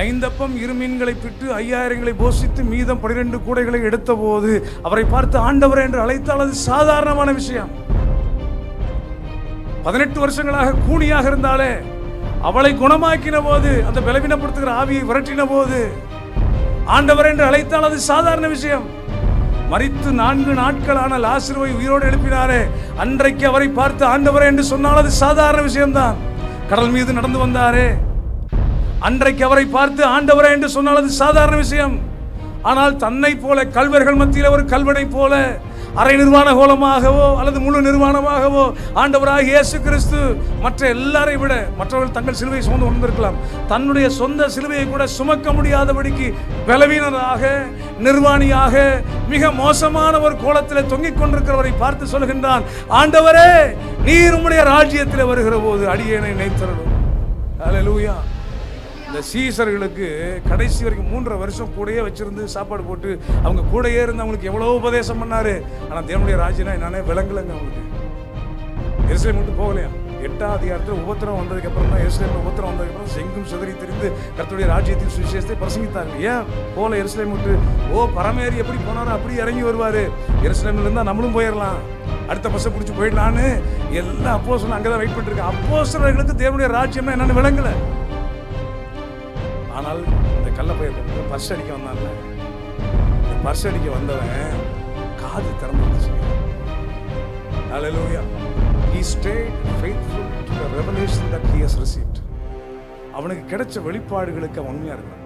ஐந்தப்பம் இரு மீன்களை பிட்டு ஐயாயிரங்களை போஷித்து மீதம் பனிரெண்டு கூடைகளை எடுத்தபோது அவரை பார்த்து ஆண்டவர் என்று அழைத்தால் அது சாதாரணமான விஷயம். பதினெட்டு வருஷங்களாக கூனியாக இருந்தாலே அவளை குணமாக்கின போது அந்த பலவீனப்படுத்துகிற ஆவியை விரட்டின போது ஆண்டவர் என்று அழைத்தால் அது சாதாரண விஷயம். மறித்து நான்கு நாட்களான லாசிருவை உயிரோடு எழுப்பினாரே அன்றைக்கு அவரை பார்த்து ஆண்டவர் என்று சொன்னால் அது சாதாரண விஷயம்தான். கடல் மீது நடந்து வந்தாரே அன்றைக்கு அவரை பார்த்து ஆண்டவரே என்று சொன்னால் அது சாதாரண விஷயம். ஆனால் தன்னை போல கல்வர்கள் மத்தியில் ஒரு கல்வனை போல அரை நிர்வாண கோலமாகவோ அல்லது முழு நிர்வாணமாகவோ ஆண்டவராக இயேசு கிறிஸ்து மற்ற எல்லாரையும் விட மற்றவர்கள் தங்கள் சிலுவையை சுமந்து கொண்டிருக்கலாம் தன்னுடைய சொந்த சிலுவையை கூட சுமக்க முடியாதபடிக்கு பலவீனராக நிர்வாணியாக மிக மோசமான ஒரு கோலத்தில் தொங்கிக் கொண்டிருக்கிறவரை பார்த்து சொல்கின்றான் ஆண்டவரே நீர் உம்முடைய ராஜ்யத்தில் வருகிற போது அடியேனை நினைத்தரணும் அலலூயா இந்த சீசர்களுக்கு கடைசி வரைக்கும் மூன்றரை வருஷம் கூடயே வச்சிருந்து சாப்பாடு போட்டு அவங்க கூடயே இருந்து அவங்களுக்கு எவ்வளோ உபதேசம் பண்ணாரு. ஆனால் தேவனுடைய ராஜ்யனா என்னன்னே விளங்கலைங்க அவங்களுக்கு. எரிசலை மட்டும் போகலையா? எட்டாம் அதிகாரத்தில் உபத்திரம் வந்ததுக்கு அப்புறம் தான் எருசலேம் உபத்திரம் வந்ததுக்கு அப்புறம் செங்கும் சிதறி தெரிந்து கர்த்தருடைய ராஜ்யத்தின் சுவிசேஷத்தை பிரசங்கித்தாங்க ஏன்? போல எருசலேம் விட்டு. ஓ பரமேறி எப்படி போனாரோ அப்படி இறங்கி வருவார். எருசலேமில் இருந்தால் நம்மளும் போயிடலாம் அடுத்த பஸ்ஸை பிடிச்சி போயிடலான்னு எல்லா அப்போ சொன்ன அங்கே தான் வெயிட் பண்ணிட்டு அப்போ தேவனுடைய ராஜ்யம்னா என்னென்னு விளங்கலை. ஆனால் இந்த கள்ளப்பையர் பர்ஸ் அடிக்க வந்தான்ல. இந்த பர்ஸ் அடிக்க வந்தவன் காது திறந்து அலலூயா Hallelujah. State faithful to the the that he has received அவனுக்கு கிடைச்ச வெளிப்பாடுகளுக்கு உண்மையாக இருந்தான்.